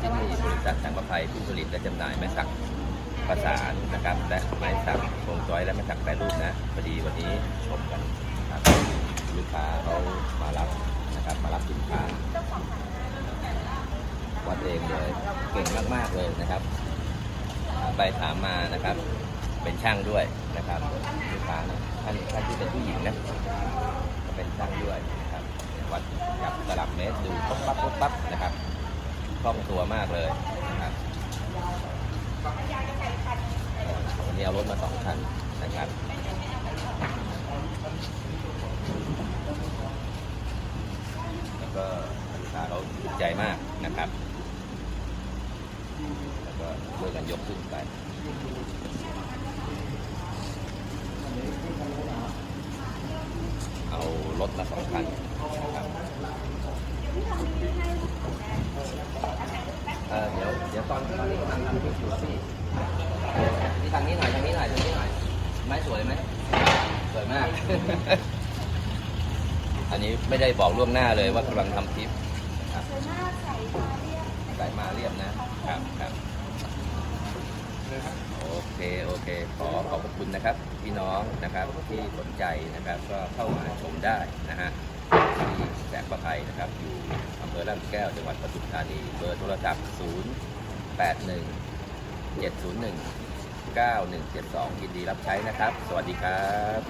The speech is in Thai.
ที่นี่บริษัทสังประภัยผู้ผลิตและจำหน่ายไม้สักประสานนะครับและไม้สักโครงจอยและไม้สักแปรรูปนะพอดีวันนี้ชมกันนะครับลูกค้าเขามารับนะครับมารับสินค้าวัดเองเลยเก่งมากๆเลยนะครับไปถามมานะครับ เป็นช่างด้วยนะครับลูกค้านะท่านท่านที่เป็นผู้หญิงนะเป็นช่างด้วยนะครับวัดจับตลับเมตรดูปั๊บปั๊บปั๊บนะครับ คล่องตัวมากเลยนะครับวันนี้เอารถมาสองคันนะครับแล้วก็ลูกค้าเขาถูกใจมากนะครับ แล้วก็ช่วยกันยกขึ้นไปเอารถมาสองคันนะครับเอ่อเดี๋ยวเดี๋ยวตอนตอนนี้กำลัง ทำอยู่พี่นี่ทางนี้หน่อยทางนี้หน่อยทางนี้หน่อยไม้สวยไหมสวยมาก อันนี้ไม่ได้บอกล่วงหน้าเลยว่ากำลังทำคลิปครับใส่มาเรียบนะครับครับโอเค โอเค ขอขอบคุณนะครับ พี่น้องนะครับที่สนใจนะครับ ก็เข้ามาชมได้นะฮะที่แสงประภัยนะครับ อยู่อำเภอลาดแก้วจังหวัดปทุมธานีเบอร์โทรศัพท์ 0 081 701 9172ยินดีรับใช้นะครับ สวัสดีครับ